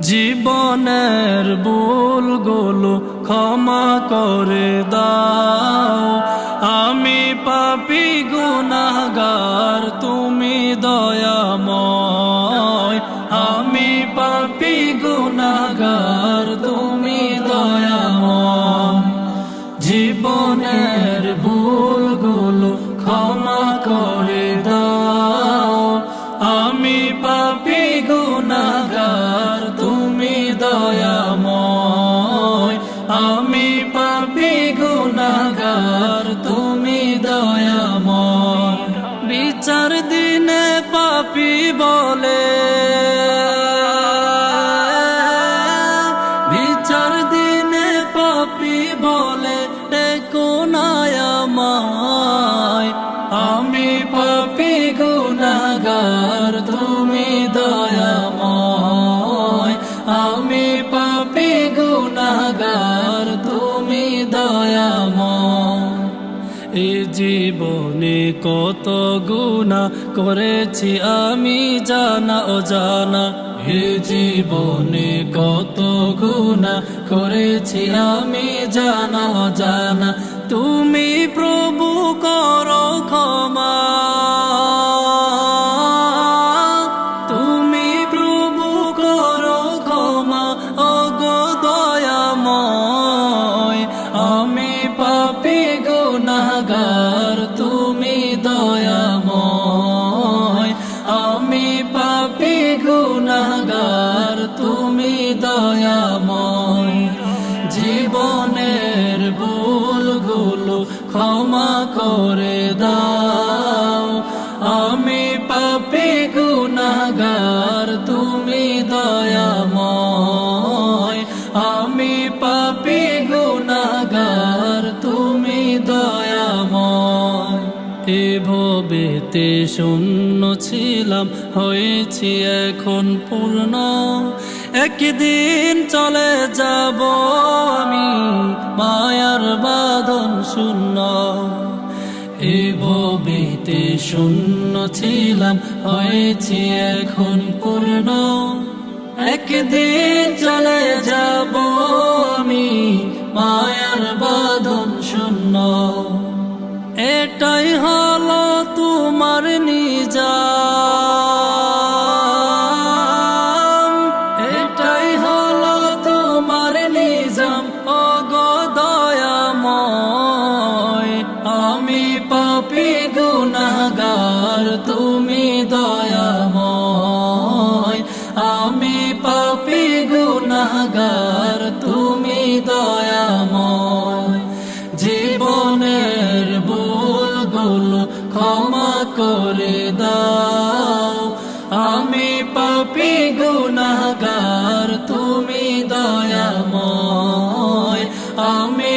জীবনের ভুলগুলো ক্ষমা করে দাও। আমি পাপি গুনাহগার, তুমি দয়াময়। আমি পাপি গুনাহগার, তুমি দয়াময়। জীবনের ভুলগুলো ক্ষমা করে বলে। বিচার দিনে পাপি বলে কোনায়ামায় আমি পাপি গুনাগার তুমি দয়াময়। আমি পাপি গুনাগার তুমি দয়াময়। এ জীবনে কত গুণা করেছি আমি জানা ও জানা এ জীবনে কত গুণা করেছি আমি জানা ও জানা তুমি প্রভু করো গুনাহগার, তুমি দয়াময়। আমি পাপি গুনাহগার, তুমি দয়াময়। জীবনের ভুলগুলো ক্ষমা করে দাও। আমি পাপি গুনাহগার, তুমি দয়াময়। আমি পাপি গুনাহগার এ ভবেতে শূন্য ছিলাম? হয়েছি এখন পূর্ণ। একদিন চলে যাব আমি, মায়ার বাঁধন শূন্য। এ ভবিতে শূন্য ছিলাম, হয়েছি এখন পূর্ণ। একদিন চলে যাব আমি, মায়ার বাঁধন শূন্য। এটাই হলো ভুলগুলো ক্ষমা করে দাও। আমি পাপি গুনাগার তুমি দয়াময়। আমি